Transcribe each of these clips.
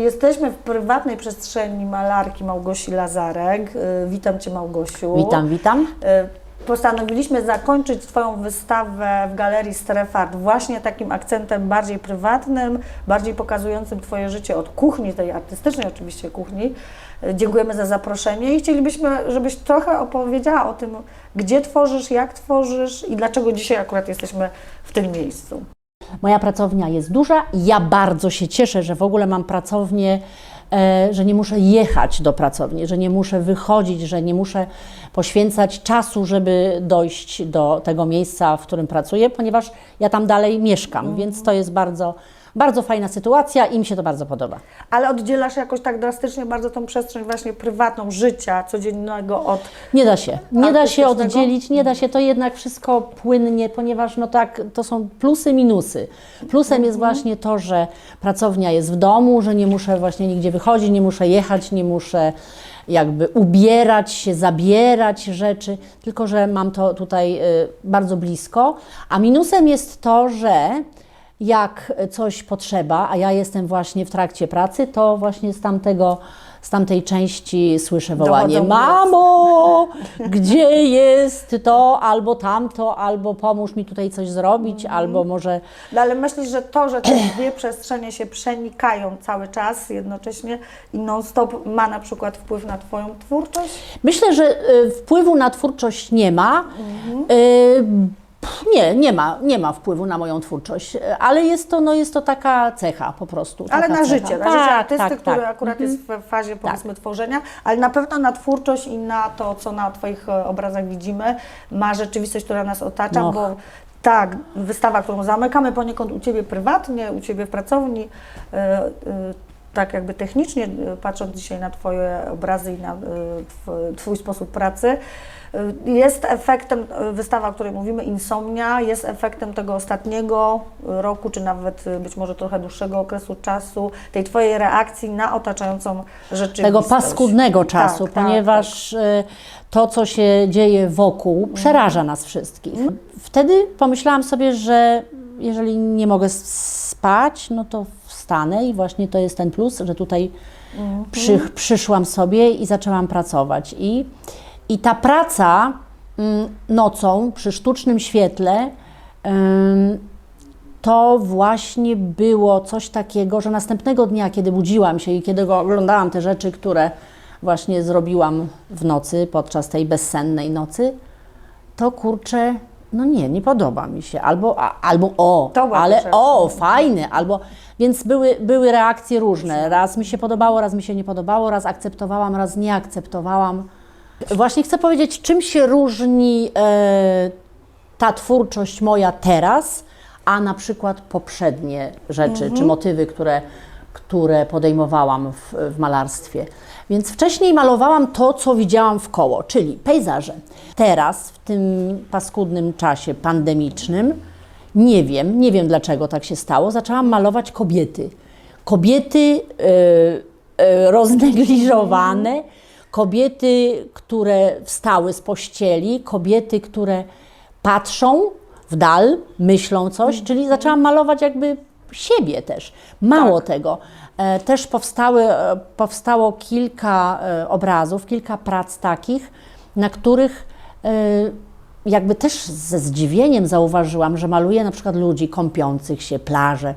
Jesteśmy w prywatnej przestrzeni malarki Małgosi Lazarek. Y, Witam Cię Małgosiu. Witam, witam. Y, Postanowiliśmy zakończyć Twoją wystawę w Galerii Strefart właśnie takim akcentem bardziej prywatnym, bardziej pokazującym Twoje życie od kuchni, tej artystycznej oczywiście kuchni. Y, Dziękujemy za zaproszenie i chcielibyśmy, żebyś trochę opowiedziała o tym, gdzie tworzysz, jak tworzysz i dlaczego dzisiaj akurat jesteśmy w tym miejscu. Moja pracownia jest duża ja bardzo się cieszę, że w ogóle mam pracownię, e, że nie muszę jechać do pracowni, że nie muszę wychodzić, że nie muszę poświęcać czasu, żeby dojść do tego miejsca, w którym pracuję, ponieważ ja tam dalej mieszkam, więc to jest bardzo, bardzo fajna sytuacja i mi się to bardzo podoba. Ale oddzielasz jakoś tak drastycznie bardzo tą przestrzeń właśnie prywatną, życia codziennego od... Nie da się, nie da się oddzielić, nie da się to jednak wszystko płynnie, ponieważ no tak, to są plusy, minusy. Plusem jest właśnie to, że pracownia jest w domu, że nie muszę właśnie nigdzie wychodzić, nie muszę jechać, nie muszę jakby ubierać się, zabierać rzeczy, tylko że mam to tutaj y, bardzo blisko. A minusem jest to, że jak coś potrzeba, a ja jestem właśnie w trakcie pracy, to właśnie z tamtego, z tamtej części słyszę wołanie Mamo, gdzie jest to, albo tamto, albo pomóż mi tutaj coś zrobić, albo może No ale myślisz, że to, że te dwie przestrzenie się przenikają cały czas jednocześnie i non-stop ma na przykład wpływ na Twoją twórczość? Myślę, że y, wpływu na twórczość nie ma. Y, pff, Nie, nie ma, nie ma wpływu na moją twórczość, y, ale jest to, no, jest to taka cecha po prostu. Ale na cecha. życie, na Tak, życie artysty, tak, który tak. akurat jest w fazie powiedzmy tworzenia, ale na pewno na twórczość i na to, co na Twoich e, obrazach widzimy, ma rzeczywistość, która nas otacza, No. bo tak, wystawa, którą zamykamy poniekąd u Ciebie prywatnie, u Ciebie w pracowni, e, e, tak jakby technicznie, e, patrząc dzisiaj na Twoje obrazy i na e, tw- Twój sposób pracy, e, jest efektem, e, wystawa, o której mówimy, Insomnia, jest efektem tego ostatniego roku, czy nawet e, być może trochę dłuższego okresu czasu, tej Twojej reakcji na otaczającą rzeczywistość. tego paskudnego czasu, Tak, tak, ponieważ y, to, co się dzieje wokół, przeraża nas wszystkich. Wtedy pomyślałam sobie, że jeżeli nie mogę spać, no to wstanę i właśnie to jest ten plus, że tutaj przy, przyszłam sobie i zaczęłam pracować. I, i ta praca mm, nocą przy sztucznym świetle to właśnie było coś takiego, że następnego dnia, kiedy budziłam się i kiedy oglądałam te rzeczy, które właśnie zrobiłam w nocy, podczas tej bezsennej nocy, to kurczę, no nie, nie podoba mi się. Albo, a, albo o, ale o, fajny, albo. Więc były, były reakcje różne. Raz mi się podobało, raz mi się nie podobało, raz akceptowałam, raz nie akceptowałam. Właśnie chcę powiedzieć, czym się różni e, ta twórczość moja teraz, a na przykład poprzednie rzeczy czy motywy, które, które podejmowałam w, w malarstwie. Więc wcześniej malowałam to, co widziałam w koło, czyli pejzaże. Teraz, w tym paskudnym czasie pandemicznym, nie wiem, nie wiem dlaczego tak się stało, zaczęłam malować kobiety. Kobiety e, e, roznegliżowane, kobiety, które wstały z pościeli, kobiety, które patrzą w dal, myślą coś, czyli zaczęłam malować jakby siebie też. Mało tego, e, też powstały, e, powstało kilka e, obrazów, kilka prac takich, na których jakby też ze zdziwieniem zauważyłam, że maluję na przykład ludzi kąpiących się, plaże.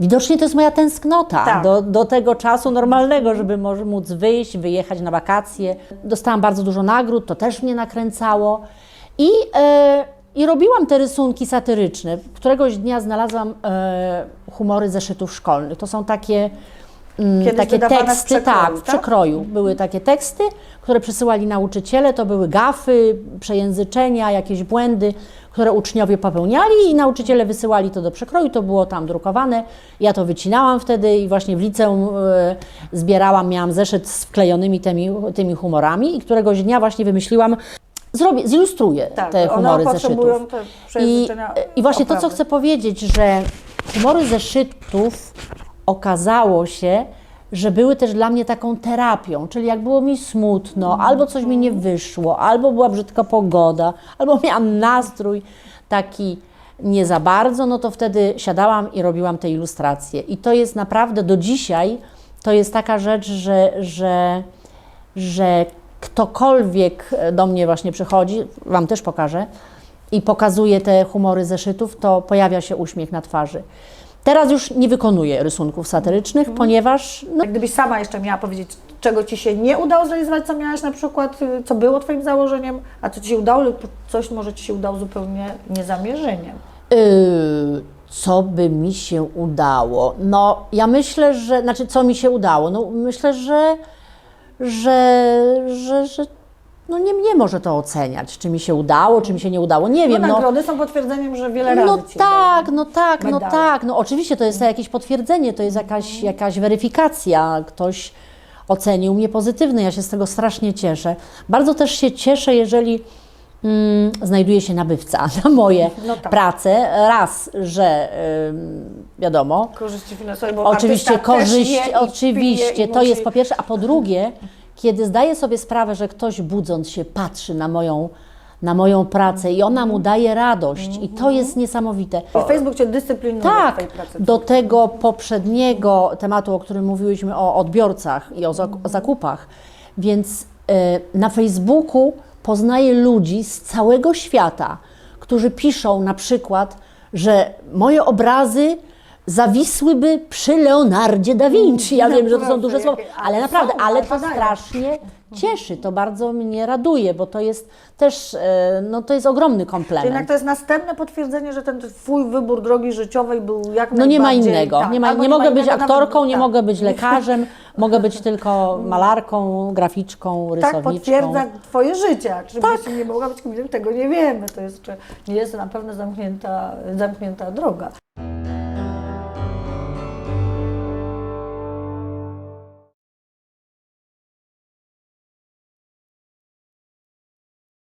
Widocznie to jest moja tęsknota Tak. do, do tego czasu normalnego, żeby może móc wyjść, wyjechać na wakacje. Dostałam bardzo dużo nagród, to też mnie nakręcało. I, e, i robiłam te rysunki satyryczne. Któregoś dnia znalazłam e, humory zeszytów szkolnych. To są takie, mm, Kiedyś takie wydawane w teksty, przekroju, tak, w tak? przekroju. Były takie teksty, które przysyłali nauczyciele, to były gafy, przejęzyczenia, jakieś błędy, które uczniowie popełniali i nauczyciele wysyłali to do przekroju, to było tam drukowane. Ja to wycinałam wtedy i właśnie w liceum e, zbierałam, miałam zeszyt z wklejonymi tymi, tymi humorami i któregoś dnia właśnie wymyśliłam, zrobię, zilustruję Tak, te humory zeszytów. te I, I właśnie to, co oprawy. chcę powiedzieć, że humory zeszytów okazało się, że były też dla mnie taką terapią, czyli jak było mi smutno, albo coś mi nie wyszło, albo była brzydka pogoda, albo miałam nastrój taki nie za bardzo, no to wtedy siadałam i robiłam te ilustracje. I to jest naprawdę do dzisiaj to jest taka rzecz, że, że, że ktokolwiek do mnie właśnie przychodzi, Wam też pokażę, i pokazuje te humory zeszytów, to pojawia się uśmiech na twarzy. Teraz już nie wykonuję rysunków satyrycznych, ponieważ no, Jak Gdybyś sama jeszcze miała powiedzieć, czego Ci się nie udało zrealizować, co miałaś na przykład, co było Twoim założeniem, a co Ci się udało lub coś może Ci się udało zupełnie niezamierzeniem. Yy, co by mi się udało? No, ja myślę, że, znaczy, co mi się udało? No, myślę, że, że, że, że no nie mnie może to oceniać, czy mi się udało, czy mi się nie udało. Nie wiem, no, no. nagrody są potwierdzeniem, że wiele razy No Ci tak, no tak, no Medale. tak. No oczywiście to jest jakieś potwierdzenie, to jest jakaś, jakaś weryfikacja. Ktoś ocenił mnie pozytywnie, ja się z tego strasznie cieszę. Bardzo też się cieszę, jeżeli mm, znajduje się nabywca na moje No tak. prace. Raz, że ym, wiadomo, Korzyści finansowe, bo Oczywiście artysta też korzyść, je i oczywiście, pije i to musi- jest po pierwsze, a po drugie, kiedy zdaję sobie sprawę, że ktoś budząc się patrzy na moją, na moją pracę i ona mu daje radość i to jest niesamowite. Facebook Cię dyscyplinuje w Tak, Twojej pracy. do tego poprzedniego tematu, o którym mówiłyśmy, o odbiorcach i o, zak- o zakupach. Więc e, na Facebooku poznaję ludzi z całego świata, którzy piszą na przykład, że moje obrazy zawisłyby przy Leonardzie da Vinci. Ja No wiem, że to są duże słowa, ale naprawdę, ale to strasznie cieszy, to bardzo mnie raduje, bo to jest też, e, no to jest ogromny komplement. Jednak to jest następne potwierdzenie, że ten Twój wybór drogi życiowej był jak No nie ma najbardziej... innego. tak, nie, ma, albo nie mogę być innego, nawet- aktorką, nie tak. mogę być lekarzem, mogę być tylko malarką, graficzką, Tak rysowniczką. potwierdza Twoje życie. Czy tak. nie mogła być kimś, tego nie wiemy. To jest, nie jest na pewno zamknięta, zamknięta droga.